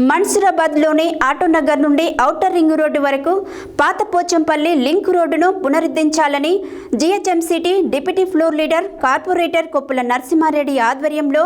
మన్సురాబాద్లోని ఆటోనగర్ నుండి outer ring road వరకు పాత పోచంపల్లి లింక్ రోడ్డును పునరుద్ధరించాలని GHMC deputy floor leader corporator Koppula Narasimha Reddy ఆధ్వర్యంలో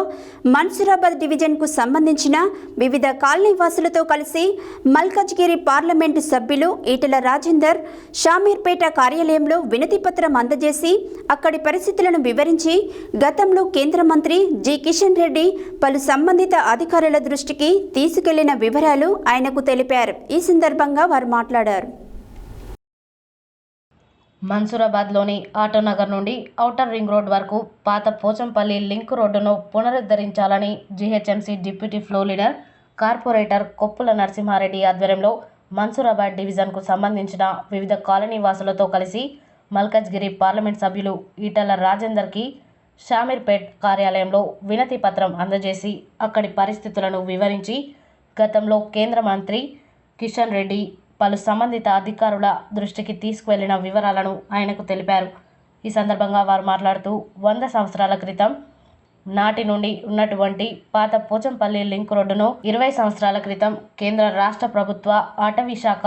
మన్సురాబాద్ డివిజన్కు సంబంధించిన వివిధ కాలనీ వాసులతో కలిసి మల్కజ్గిరి పార్లమెంటు సభ్యులు ఈటల రాజేందర్ షామీర్పేట కార్యాలయంలో వినతిపత్రం అందజేసి అక్కడి పరిస్థితులను వివరించి గతంలో కేంద్ర మంత్రి జి కిషన్ రెడ్డి పలు సంబంధిత అధికారుల దృష్టికి తీసుకెళ్ళిన వివరాలు ఆయనకు తెలిపారు. ఈ సందర్భంగా వారు మాట్లాడారు. మన్సూరాబాద్లోని ఆటోనగర్ నుండి ఔటర్ రింగ్ రోడ్ వరకు పాత పోచంపల్లి లింక్ రోడ్డును పునరుద్ధరించాలని GHMC deputy floor leader corporator Koppula Narasimha Reddy ఆధ్వర్యంలో మన్సూరాబాద్ డివిజన్కు సంబంధించిన వివిధ కాలనీ వాసులతో కలిసి మల్కజ్గిరి పార్లమెంట్ సభ్యులు ఈటల రాజేందర్కి షామీర్పేట్ కార్యాలయంలో వినతి పత్రం అందజేసి అక్కడి పరిస్థితులను వివరించి గతంలో కేంద్ర మంత్రి కిషన్ రెడ్డి పలు సంబంధిత అధికారుల దృష్టికి తీసుకువెళ్ళిన వివరాలను ఆయనకు తెలిపారు. ఈ సందర్భంగా వారు మాట్లాడుతూ వంద సంవత్సరాల క్రితం నాటి నుండి ఉన్నటువంటి పాత పోచంపల్లి లింక్ రోడ్డును ఇరవై సంవత్సరాల క్రితం కేంద్ర రాష్ట్ర ప్రభుత్వ అటవీ శాఖ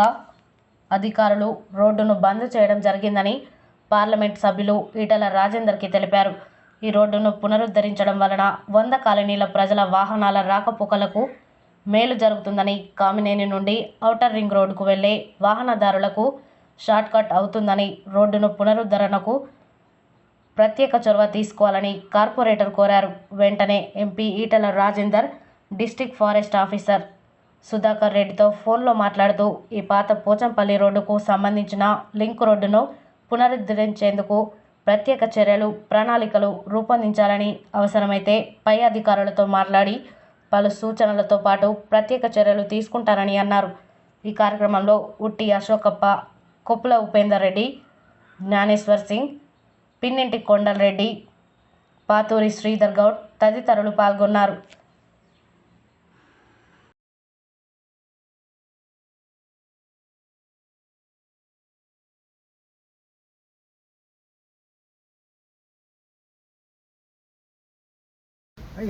అధికారులు రోడ్డును బంద్ చేయడం జరిగిందని పార్లమెంట్ సభ్యులు ఈటల రాజేందర్కి తెలిపారు. ఈ రోడ్డును పునరుద్ధరించడం వలన వంద కాలనీల ప్రజల వాహనాల రాకపోకలకు మేలు జరుగుతుందని కామినేని నుండి ఔటర్ రింగ్ రోడ్డుకు వెళ్ళే వాహనదారులకు షార్ట్కట్ అవుతుందని రోడ్డును పునరుద్ధరణకు ప్రత్యేక చొరవ తీసుకోవాలని కార్పొరేటర్ కోరారు. వెంటనే MP Etela Rajender district forest officer Sudhakar రెడ్డితో ఫోన్లో మాట్లాడుతూ ఈ పాత పోచంపల్లి రోడ్డుకు సంబంధించిన లింక్ రోడ్డును పునరుద్ధరించేందుకు ప్రత్యేక చర్యలు ప్రణాళికలు రూపొందించాలని అవసరమైతే పై అధికారులతో మాట్లాడి పలు సూచనలతో పాటు ప్రత్యేక చర్యలు తీసుకుంటారని అన్నారు. ఈ కార్యక్రమంలో ఉట్టి అశోకప్ప కొప్పుల ఉపేందర్ రెడ్డి జ్ఞానేశ్వర్ సింగ్ పిన్నింటి కొండలరెడ్డి పాతూరి శ్రీధర్ గౌడ్ తదితరులు పాల్గొన్నారు.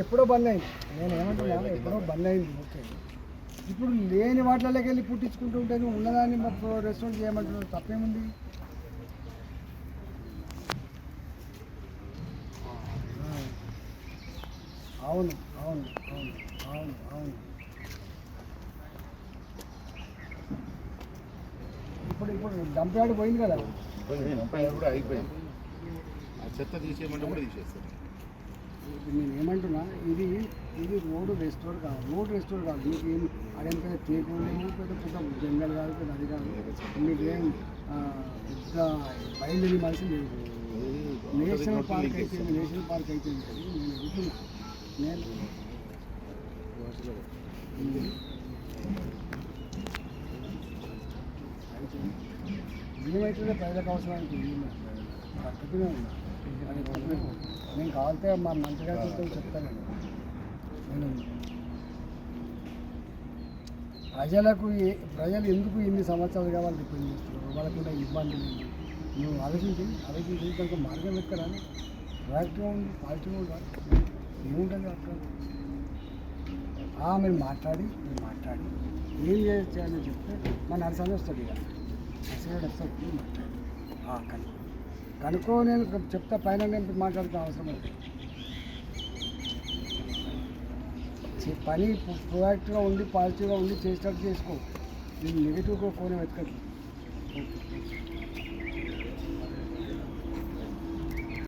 ఎప్పుడో బంద్ అయింది. నేను ఏమంటున్నా ఎప్పుడో బంద్ అయింది. ఓకే. ఇప్పుడు లేని వాటిలోకి వెళ్ళి పుట్టించుకుంటూ ఉంటే నువ్వు ఉన్నదాన్ని మాకు రెస్టారెంట్ చేయమంటున్నావు తప్పేముంది? అవును అవును అవును అవును అవును. ఇప్పుడు ఇప్పుడు డంప్యార్డ్ పోయింది కదా. కూడా అయిపోయింది. ఆ చెత్త తీసేయమంటే కూడా తీసేస్తారు. నేను ఏమంటున్నా ఇది ఇది రోడ్డు రెస్టోర్ కాదు రోడ్ రెస్టోర్ కాదు మీకు ఏం అదేంటే తేకు లేవు పెద్ద పెద్ద జంగల్ కాదు పెద్ద అది కాదు. మీకేం ఆ, పెద్ద బయలుదేరి మనిషి లేదు. నేషనల్ పార్క్ అయితే నేషనల్ పార్క్ అయితే ఉంటుంది నేను అడుగుతున్నా నేను ఏమైతుందో ప్రజలకు అవసరానికి పద్ధతిగా ఉన్నా. అది. నేను కావాలంటే మా మంచిగా చెప్తానండి. నేను ప్రజలకు ప్రజలు ఎందుకు ఇన్ని సంవత్సరాలుగా వాళ్ళు డిపెండ్ చేస్తున్నారు? వాళ్ళకుండా ఇబ్బందులు లేదు. నువ్వు ఆలోచించి ఆలోచించి కొంచెం మార్గం ఎక్కడా ప్రాక్టివ్గా ఉంది పాజిటివ్గా ఉండాలి ఏముంటుంది అక్కడ? ఆ, మీరు మాట్లాడి మీరు మాట్లాడి. ఏం చేయాలని చెప్తే మా నరసాన్ని వస్తుంది ఇక. నరసాడు వస్తాడు మాట్లాడి ఆ, కనుక్కో నేను చెప్తా పైన నేను మాట్లాడుతూ అవసరం లేదు. పని ప్రొయాక్టివ్గా ఉండి పాజిటివ్గా ఉండి చేసేటట్టు చేసుకో. నేను నెగిటివ్గా కోనే వెతకదు